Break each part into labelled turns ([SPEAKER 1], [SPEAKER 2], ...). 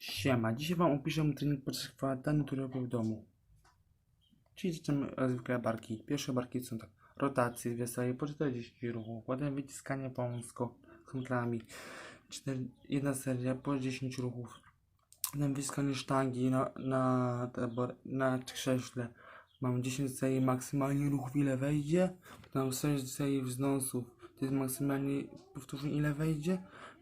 [SPEAKER 1] Siema, dzisiaj wam opiszę trening podczas kwarantanny, który robię w domu. Czyli zaczynamy od zwykle barki. Pierwsze barki są tak, rotacje, dwie serie po 40 ruchów, potem wyciskanie wąsko z kontrami, jedna seria po 10 ruchów, potem wyciskanie sztangi na, na, na krześle, mam 10 serii maksymalnie ruchów ile wejdzie, potem 6 serii wznosów, to jest maksymalnie powtórzeń ile wejdzie,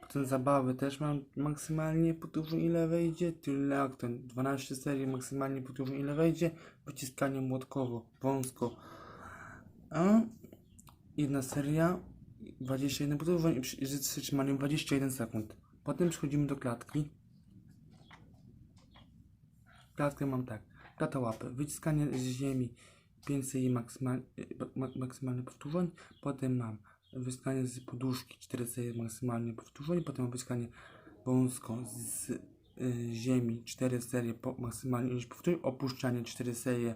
[SPEAKER 1] Potem zabawy też mam maksymalnie powtórzeń ile wejdzie, tyle jak ten 12 serii maksymalnie powtórzeń ile wejdzie, wyciskanie młotkowo, wąsko. A jedna seria 21 powtórzeń i z zatrzymaniem 21 sekund. Potem przechodzimy do klatki. Klatkę mam tak. Klata łapy, wyciskanie z ziemi 5 serii maksymal, ma, maksymalnie powtórzeń. Potem mam wyciskanie z poduszki 4 serie maksymalnie powtórzeń. Potem mam wyciskanie wąsko z y, ziemi 4 serie po, maksymalnie ilość powtórzeń. Opuszczanie 4 serie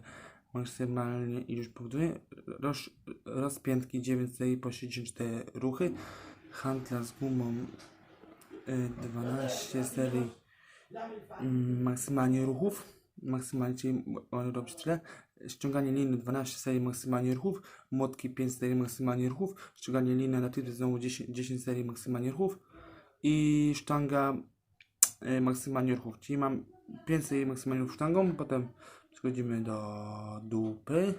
[SPEAKER 1] maksymalnie ilość powtórzeń. Roz, rozpiętki 9 serii po 64 ruchy. Handla z gumą y, 12 serii mm, maksymalnie ruchów, maksymalnie, czyli robić tyle. Ściąganie liny 12 serii maksymalnie ruchów, młotki 5 serii maksymalnie ruchów, ściąganie liny na tyle znowu 10, 10 serii maksymalnie ruchów i sztanga y, maksymalnie ruchów, czyli mam 5 serii maksymalnie ruchów sztangą, potem przechodzimy do dupy.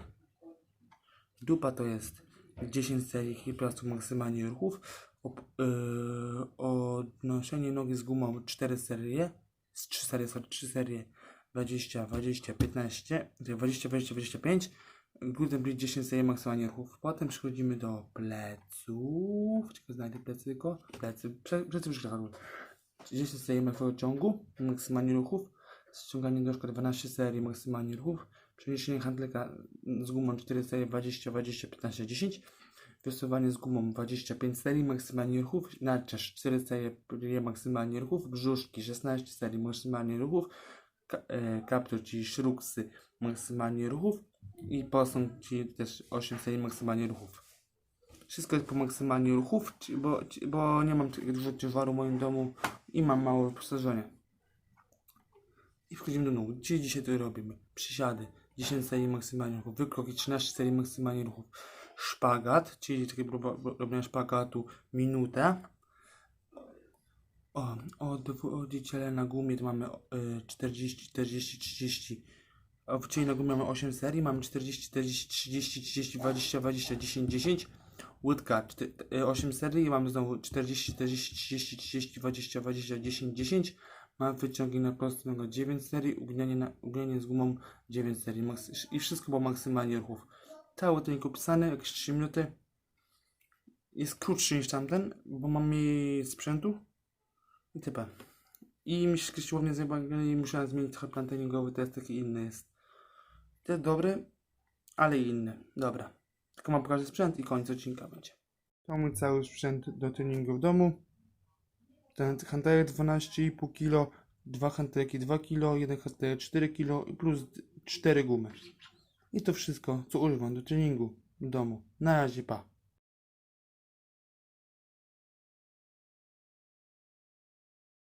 [SPEAKER 1] Dupa to jest 10 serii hiperplastów maksymalnie ruchów, op, yy, odnoszenie nogi z gumą 4 serie, z 3 serie, sorry, 3 serie 20, 20, 15, 20, 20, 25, Gluten Bridge 10 serii maksymalnie ruchów. Potem przechodzimy do pleców, czekaj, znajdę plecy tylko, plecy, prze, plecy wyszczekamy. 10 serii małego ciągu, maksymalnie ruchów, ściąganie nóżka 12 serii maksymalnie ruchów, przeniesienie handleka z gumą 4 serie 20, 20, 15, 10, wysuwanie z gumą 25 serii maksymalnie ruchów, narciarz 4 serie maksymalnie ruchów, brzuszki 16 serii maksymalnie ruchów, kaptur, czyli szruksy maksymalnie ruchów i posąg, czyli też 8 serii maksymalnie ruchów. Wszystko jest po maksymalnie ruchów, bo, bo nie mam dużo ciężaru w moim domu i mam mało wyposażenia. I wchodzimy do nóg. Czyli dzisiaj to robimy. Przysiady, 10 serii maksymalnie ruchów, wykroki, 13 serii maksymalnie ruchów. Szpagat, czyli takie robienia szpagatu, minutę. O, od wodziciele na gumie to mamy y, 40, 40, 30. A w- Czyli na gumie mamy 8 serii, mamy 40, 40, 30, 30, 20, 20, 10, 10. Łódka czty- y, 8 serii, mamy znowu 40, 40, 30, 30, 20, 20, 10, 10. Mamy wyciągi na prostą nogę 9 serii, ugnianie, na, ugnianie z gumą 9 serii. I wszystko było maksymalnie ruchów. Cały trening opisany, jakieś 3 minuty. Jest krótszy niż tamten, bo mam mniej sprzętu. I typa. I mi się siłownie zajebali i musiałem zmienić trochę plan treningowy, to jest taki inny jest. To jest dobry, ale inny. Dobra. Tylko mam pokazać sprzęt i koniec odcinka będzie. To mój cały sprzęt do treningu w domu. Ten hantelek 12,5 kg, dwa hantelki 2 kg, jeden hantelek 4 kg plus 4 gumy. I to wszystko, co używam do treningu w domu. Na razie, pa.